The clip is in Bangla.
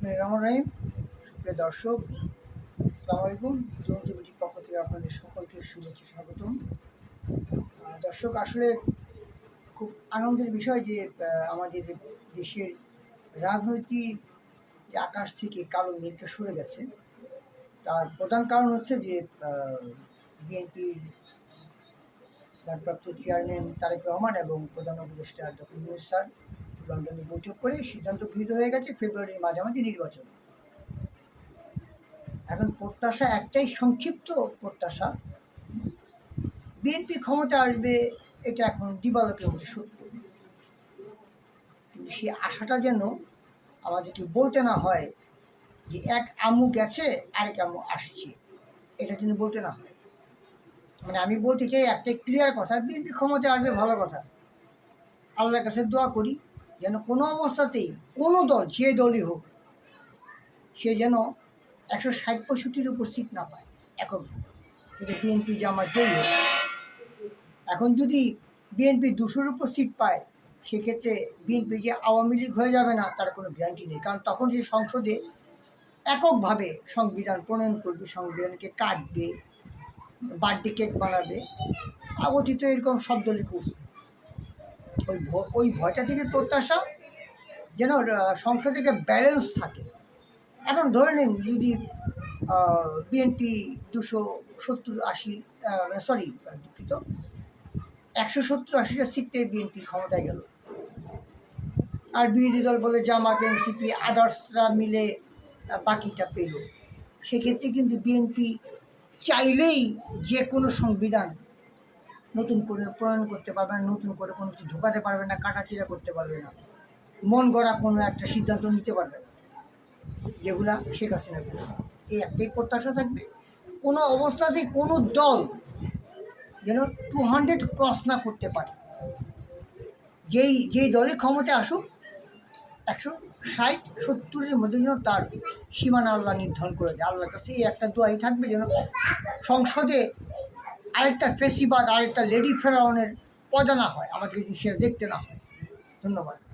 বিসমিল রহমান রহিম। সুপ্রিয় দর্শক, আসসালামু আলাইকুম। তরুণ টিভিটির পক্ষ থেকে আপনাদের সকলকে শুভেচ্ছা স্বাগতম। দর্শক, আসলে খুব আনন্দের বিষয় যে আমাদের দেশের রাজনৈতিক আকাশ থেকে কালো মেঘটা সরে গেছে। তার প্রধান কারণ হচ্ছে যে বিএনপির ভারপ্রাপ্ত চেয়ারম্যান তারেক রহমান এবং প্রধান উপদেষ্টা ডক্টর ইউনুস স্যার লন্ডনে বৈঠক করে সিদ্ধান্ত গৃহীত হয়ে গেছে ফেব্রুয়ারির মাঝামাঝি নির্বাচন। এখন প্রত্যাশা একটাই সংক্ষিপ্ত প্রত্যাশা। বিএনপি ক্ষমতা আসবে, এটা এখন দিবালকের মধ্যে সত্য। কিন্তু সেই আশাটা যেন আমাদেরকে বলতে না হয় যে এক আমু গেছে, আরেক আমু আসছে, এটা যেন বলতে না হয়। মানে আমি বলতে চাই একটাই ক্লিয়ার কথা, বিএনপি ক্ষমতা আসবে ভালো কথা। আল্লাহর কাছে দোয়া করি। যেন কোনো অবস্থাতেই কোনো দল, যে দলই হোক, সে যেন একশো ষাট পঁয়ষট্টির উপস্থিত না পায় একক এটা বিএনপি জামাত যেই হোক। এখন যদি বিএনপি দুশোর সিট পায়, সেক্ষেত্রে বিএনপি যে আওয়ামী লীগ হয়ে যাবে না, তার কোনো গ্যারান্টি নেই। কারণ তখন সে সংসদে এককভাবে সংবিধান প্রণয়ন করবে, সংবিধানকে কাটবে বার্থডে কেক বানাবে, আর এরকম দলই করছে। ওই ওই ভয়টা থেকে প্রত্যাশা যেন সংসদে একটা ব্যালেন্স থাকে। এখন ধরে নিন যদি বিএনপি দুশো সত্তর আশি সরি দুঃখিত, একশো সত্তর আশিটা সিট পেয়ে বিএনপি ক্ষমতায় গেল। আর বিরোধী দল বলে জামাত এনসিপি আদার্সরা মিলে বাকিটা পেল। সেক্ষেত্রে কিন্তু বিএনপি চাইলেই যে কোনো সংবিধান নতুন করে প্রণয়ন করতে পারবে না, নতুন করে কোনো কিছু ঢোকাতে পারবে না, কাটাচিরা করতে পারবে না। মন গড়া কোনো একটা সিদ্ধান্ত নিতে পারবে না। যেগুলা শেখ হাসিনা করেছে। এই একটাই প্রত্যাশা থাকবে। কোনো অবস্থাতেই কোনো দল যেন টু হান্ড্রেড ক্রস না করতে পারে। যেই যেই দলে ক্ষমতা আসুক, একশো ষাট, সত্তরের মধ্যে যেন তার সীমানা আল্লাহ নির্ধারণ করে দেয়। আল্লাহর কাছে এই একটা দোয়াই থাকবে যেন সংসদে আরেকটা ফেসিবাদ আরেকটা লেডি ফেরাউনের পজানা হয়। আমাদেরকে সেটা দেখতে না হয়। ধন্যবাদ।